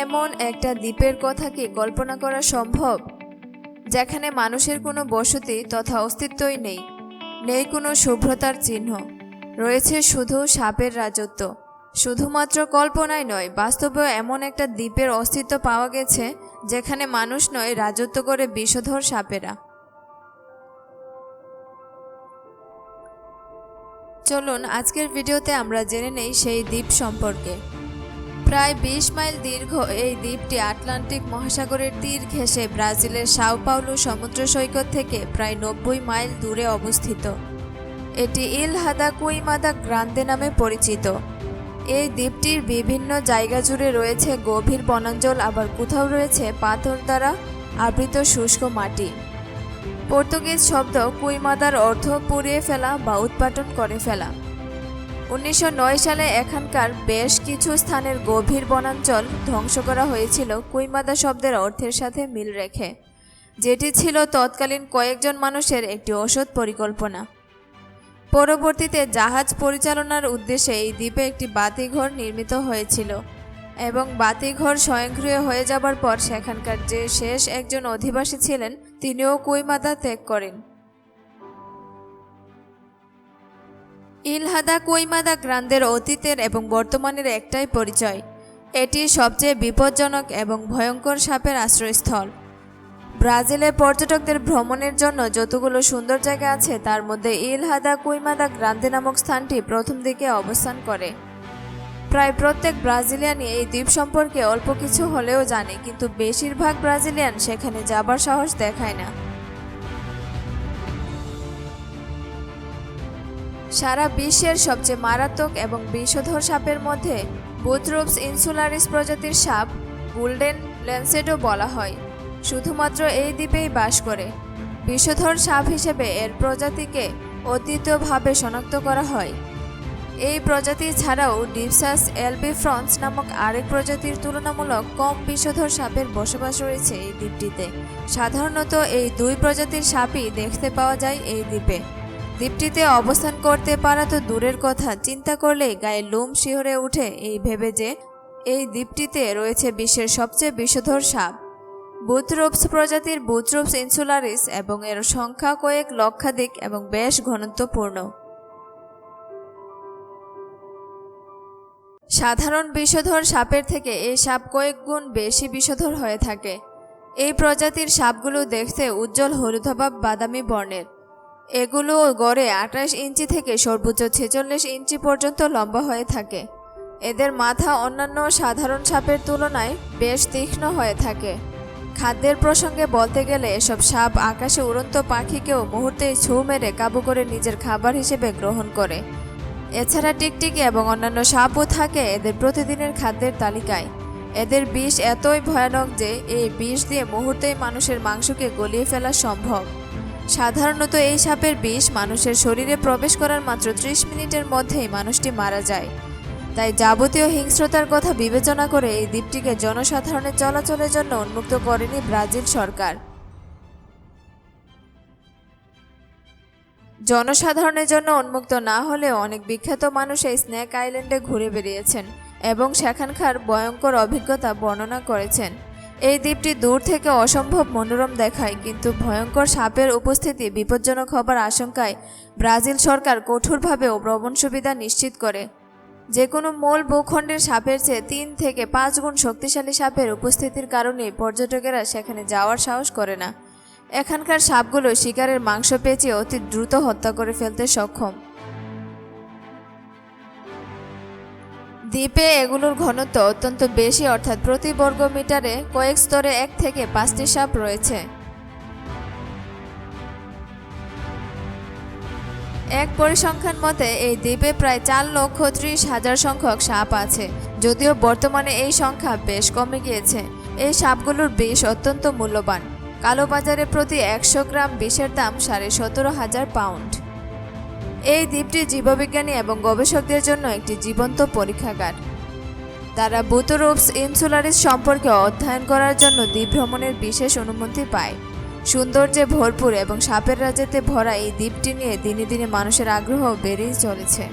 এমন একটা দ্বীপের কথা কি কল্পনা করা সম্ভব? যেখানে মানুষের কোনো বসতি তথা অস্তিত্বই নেই নেই কোনো শুভ্রতার চিহ্ন। রয়েছে শুধু সাপের রাজত্ব। শুধুমাত্র কল্পনায় নয়, বাস্তবেও এমন একটা দ্বীপের অস্তিত্ব পাওয়া গেছে, যেখানে মানুষ নয়, রাজত্ব করে বিষধর সাপেরা। চলুন, আজকের ভিডিওতে আমরা জেনে নেই সেই দ্বীপ সম্পর্কে। প্রায় বিশ মাইল দীর্ঘ এই দ্বীপটি আটলান্টিক মহাসাগরের তীর ঘেঁষে ব্রাজিলের সাও পাউলু সমুদ্র সৈকত থেকে প্রায় নব্বই মাইল দূরে অবস্থিত। এটি ইল হাদা কুইমাদা গ্রান্দে নামে পরিচিত। এই দ্বীপটির বিভিন্ন জায়গা জুড়ে রয়েছে গভীর বনাঞ্চল, আবার কোথাও রয়েছে পাথর দ্বারা আবৃত শুষ্ক মাটি। পর্তুগিজ শব্দ কুইমাদার অর্থ পুড়িয়ে ফেলা বা উৎপাটন করে ফেলা। উনিশশো নয় সালে এখানকার বেশ কিছু স্থানের গভীর বনাঞ্চল ধ্বংস করা হয়েছিল কুইমাদা শব্দের অর্থের সাথে মিল রেখে, যেটি ছিল তৎকালীন কয়েকজন মানুষের একটি ওষুধ পরিকল্পনা। পরবর্তীতে জাহাজ পরিচালনার উদ্দেশ্যে এই দ্বীপে একটি বাতিঘর নির্মিত হয়েছিল এবং বাতিঘর স্বয়ংক্রিয় হয়ে যাবার পর সেখানকার যে শেষ একজন অধিবাসী ছিলেন, তিনিও কুইমাদা ত্যাগ করেন। ইলহাদা কুইমাদা গ্রান্দের অতীতের এবং বর্তমানের একটাই পরিচয়। এটি সবচেয়ে বিপজ্জনক এবং ভয়ঙ্কর সাপের আশ্রয়স্থল। ব্রাজিলে পর্যটকদের ভ্রমণের জন্য যতগুলো সুন্দর জায়গা আছে, তার মধ্যে ইলহাদা কুইমাদা গ্রান্দে নামক স্থানটি প্রথম দিকে অবস্থান করে। প্রায় প্রত্যেক ব্রাজিলিয়ানই এই দ্বীপ সম্পর্কে অল্প কিছু হলেও জানে, কিন্তু বেশিরভাগ ব্রাজিলিয়ান সেখানে যাবার সাহস দেখায় না। সারা বিশ্বের সবচেয়ে মারাত্মক এবং বিষধর সাপের মধ্যে বুথরুপস ইনসুলারিস প্রজাতির সাপ গোল্ডেন ল্যান্সেটও বলা হয়। শুধুমাত্র এই দ্বীপেই বাস করে। বিষধর সাপ হিসেবে এর প্রজাতিকে অতীতভাবে শনাক্ত করা হয়। এই প্রজাতি ছাড়াও ডিপসাস এলবিফ্রন্স নামক আরেক প্রজাতির তুলনামূলক কম বিষধর সাপের বসবাস রয়েছে এই দ্বীপটিতে। সাধারণত এই দুই প্রজাতির সাপই দেখতে পাওয়া যায় এই দ্বীপে। দ্বীপটিতে অবস্থান করতে পারা তো দূরের কথা, চিন্তা করলে গায়ে লোম শিহরে উঠে এই ভেবে যে এই দ্বীপটিতে রয়েছে বিশ্বের সবচেয়ে বিষধর সাপ। বুথরোপস প্রজাতির বুথরোপস ইনসুলারিস এবং এর সংখ্যা কয়েক লক্ষাধিক এবং বেশ ঘনত্বপূর্ণ। সাধারণ বিষধর সাপের থেকে এই সাপ কয়েক গুণ বেশি বিষধর হয়ে থাকে। এই প্রজাতির সাপগুলো দেখতে উজ্জ্বল হলুদাভাব বাদামি বর্ণের। এগুলো গড়ে আঠাশ ইঞ্চি থেকে সর্বোচ্চ ছেচল্লিশ ইঞ্চি পর্যন্ত লম্বা হয়ে থাকে। এদের মাথা অন্যান্য সাধারণ সাপের তুলনায় বেশ তীক্ষ্ণ হয়ে থাকে। খাদ্যের প্রসঙ্গে বলতে গেলে এসব সাপ আকাশে উড়ন্ত পাখিকেও মুহূর্তেই ছু মেরে কাবু করে নিজের খাবার হিসেবে গ্রহণ করে। এছাড়া টিকটিকি এবং অন্যান্য সাপও থাকে এদের প্রতিদিনের খাদ্যের তালিকায়। এদের বিষ এতই ভয়ানক যে এই বিষ দিয়ে মুহূর্তেই মানুষের মাংসকে গলিয়ে ফেলা সম্ভব। সাধারণত এই সাপের বিষ মানুষের শরীরে প্রবেশ করার মাত্র ত্রিশ মিনিটের মধ্যেই মানুষটি মারা যায়। তাই যাবতীয় হিংস্রতার কথা বিবেচনা করে এই দ্বীপটিকে জনসাধারণের চলাচলের জন্য উন্মুক্ত করেনি ব্রাজিল সরকার। জনসাধারণের জন্য উন্মুক্ত না হলেও অনেক বিখ্যাত মানুষ এই স্নেক আইল্যান্ডে ঘুরে বেরিয়েছেন এবং সেখানকার ভয়ঙ্কর অভিজ্ঞতা বর্ণনা করেছেন। এই দ্বীপটি দূর থেকে অসম্ভব মনোরম দেখায়, কিন্তু ভয়ঙ্কর সাপের উপস্থিতি, বিপজ্জনক হবার আশঙ্কায় ব্রাজিল সরকার কঠোরভাবে ভ্রমণ সুবিধা নিশ্চিত করে। যে কোনো মূল ভূখণ্ডের সাপের চেয়ে তিন থেকে পাঁচ গুণ শক্তিশালী সাপের উপস্থিতির কারণে পর্যটকেরা সেখানে যাওয়ার সাহস করে না। এখানকার সাপগুলো শিকারের মাংস পেঁচিয়ে অতি দ্রুত হত্যা করে ফেলতে সক্ষম। দ্বীপে এগুলোর ঘনত্ব অত্যন্ত বেশি, অর্থাৎ প্রতি বর্গ মিটারে কয়েক স্তরে এক থেকে পাঁচটি সাপ রয়েছে। এক পরিসংখ্যান মতে, এই দ্বীপে প্রায় চার লক্ষ ত্রিশ হাজার সংখ্যক সাপ আছে, যদিও বর্তমানে এই সংখ্যা বেশ কমে গিয়েছে। এই সাপগুলোর বিষ অত্যন্ত মূল্যবান। কালোবাজারে প্রতি একশো গ্রাম বিষের দাম সাড়ে সতেরো হাজার পাউন্ড। এই দ্বীপটি জীববিজ্ঞানী এবং গবেষকদের জন্য একটি জীবন্ত পরীক্ষাগার। তারা বুতরোপস ইনসুলারিস সম্পর্কে অধ্যয়ন করার জন্য দ্বীপ ভ্রমণের বিশেষ অনুমতি পায়। সৌন্দর্যে ভরপুর এবং সাপের রাজ্যতে ভরা এই দ্বীপটি নিয়ে দিনে দিনে মানুষের আগ্রহ বেড়েই চলেছে।